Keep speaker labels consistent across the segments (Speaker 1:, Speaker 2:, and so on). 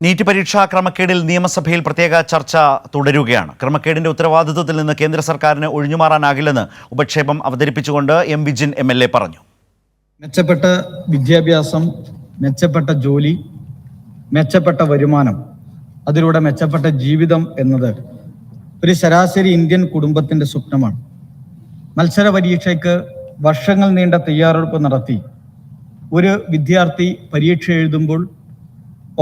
Speaker 1: NEET പരീക്ഷാ ക്രമക്കേടിൽ നിയമസഭയിൽ പ്രത്യേക ചർച്ച തുടരുകയാണ്. ക്രമക്കേടിന്റെ ഉത്തരവാദിത്വത്തിൽ നിന്ന് കേന്ദ്ര സർക്കാരിന് ഒഴിഞ്ഞുമാറാനാകില്ലെന്ന് ഉപക്ഷേപം അവതരിപ്പിച്ചുകൊണ്ട് M Vijin M L A പറഞ്ഞു.
Speaker 2: മെച്ചപ്പെട്ട വിദ്യാഭ്യാസം മെച്ചപ്പെട്ട ജോലി മെച്ചപ്പെട്ട വരുമാനം അതിലൂടെ മെച്ചപ്പെട്ട ജീവിതം എന്നത് ഒരു ശരാശരി ഇന്ത്യൻ കുടുംബത്തിന്റെ സ്വപ്നമാണ്. മത്സര പരീക്ഷയ്ക്ക് വർഷങ്ങൾ നീണ്ട തയ്യാറെടുപ്പ് നടത്തി ഒരു വിദ്യാർത്ഥി പരീക്ഷ എഴുതുമ്പോൾ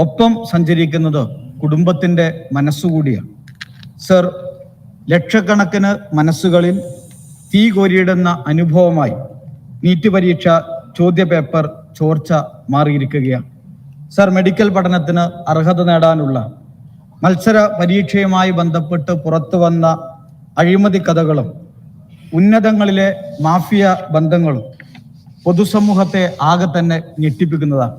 Speaker 2: ഒപ്പം സഞ്ചരിക്കുന്നത് കുടുംബത്തിന്റെ മനസ്സുകൂടിയാണ്. സർ ലക്ഷക്കണക്കിന് മനസ്സുകളിൽ തീ കോരിയിടുന്ന അനുഭവമായി നീറ്റ് പരീക്ഷ ചോദ്യപേപ്പർ ചോർച്ച മാറിയിരിക്കുകയാണ്. സർ മെഡിക്കൽ പഠനത്തിന് അർഹത നേടാനുള്ള മത്സര പരീക്ഷയുമായി ബന്ധപ്പെട്ട് പുറത്തു വന്ന അഴിമതി കഥകളും ഉന്നതങ്ങളിലെ മാഫിയ ബന്ധങ്ങളും പൊതുസമൂഹത്തെ ആകെ തന്നെ ഞെട്ടിപ്പിക്കുന്നതാണ്.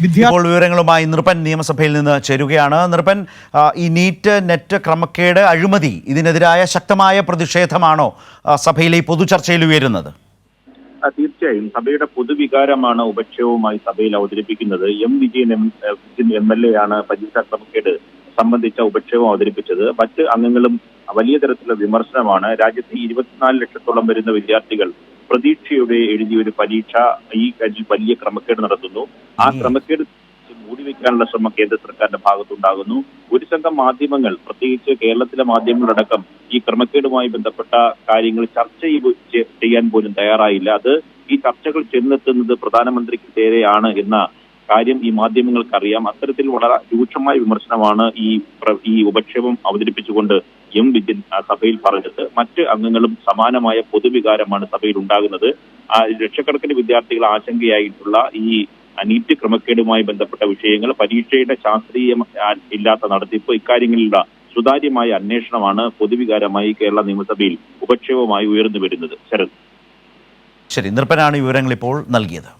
Speaker 1: ഇപ്പോൾ വിവരങ്ങളുമായി നൃപൻ നിയമസഭയിൽ നിന്ന് ചേരുകയാണ്. നൃപൻ ഈ നീറ്റ് നെറ്റ് ക്രമക്കേട് അഴിമതി ഇതിനെതിരായ ശക്തമായ പ്രതിഷേധമാണോ സഭയിലെ ഈ പൊതുചർച്ചയിൽ ഉയരുന്നത്?
Speaker 3: തീർച്ചയായും. സഭയുടെ പൊതുവികാരമാണ് ഉപക്ഷേപവുമായി സഭയിൽ അവതരിപ്പിക്കുന്നത്. M Vijayan M M L A ആണ് പരിസര ക്രമക്കേട് സംബന്ധിച്ച ഉപക്ഷേപം അവതരിപ്പിച്ചത്. മറ്റ് അംഗങ്ങളും വലിയ തരത്തിലുള്ള വിമർശനമാണ്. രാജ്യത്തെ ഇരുപത്തിനാല് ലക്ഷത്തോളം വരുന്ന വിദ്യാർത്ഥികൾ പ്രതീക്ഷയോടെ എഴുതിയ ഒരു പരീക്ഷ ഈ കാര്യത്തിൽ വലിയ ക്രമക്കേട് നടത്തുന്നു. ആ ക്രമക്കേട് മൂടിവെക്കാനുള്ള ശ്രമം കേന്ദ്ര സർക്കാരിന്റെ ഭാഗത്തുണ്ടാകുന്നു. ഒരു സംഘം മാധ്യമങ്ങൾ പ്രത്യേകിച്ച് കേരളത്തിലെ മാധ്യമങ്ങളടക്കം ഈ ക്രമക്കേടുമായി ബന്ധപ്പെട്ട കാര്യങ്ങൾ ചർച്ച ചെയ്യ- ചെയ്യാൻ പോലും തയ്യാറായില്ല. അത് ഈ ചർച്ചകൾ ചെന്നെത്തുന്നത് പ്രധാനമന്ത്രിക്ക് നേരെയാണ് എന്ന കാര്യം ഈ മാധ്യമങ്ങൾക്കറിയാം. അത്തരത്തിൽ വളരെ രൂക്ഷമായ വിമർശനമാണ് ഈ ഈ ഉപക്ഷേപം അവതരിപ്പിച്ചുകൊണ്ട് എം വിജിൻ സഭയിൽ പറഞ്ഞത് മറ്റ് അംഗങ്ങളും സമാനമായ പൊതുവികാരമാണ് സഭയിൽ ഉണ്ടാകുന്നത്. ലക്ഷക്കണക്കിന് വിദ്യാർത്ഥികൾ ആശങ്കയായിട്ടുള്ള ഈ നീറ്റ് ക്രമക്കേടുമായി ബന്ധപ്പെട്ട വിഷയങ്ങൾ പരീക്ഷയുടെ ശാസ്ത്രീയ ഇല്ലാത്ത നടത്തിപ്പ് ഇക്കാര്യങ്ങളിലുള്ള സുതാര്യമായ അന്വേഷണമാണ് പൊതുവികാരമായി കേരള നിയമസഭയിൽ ഉപക്ഷേപമായി ഉയർന്നു വരുന്നത്. ശരത്.
Speaker 1: ശരി നിർപ്പനാണ് വിവരങ്ങൾ ഇപ്പോൾ നൽകിയത്.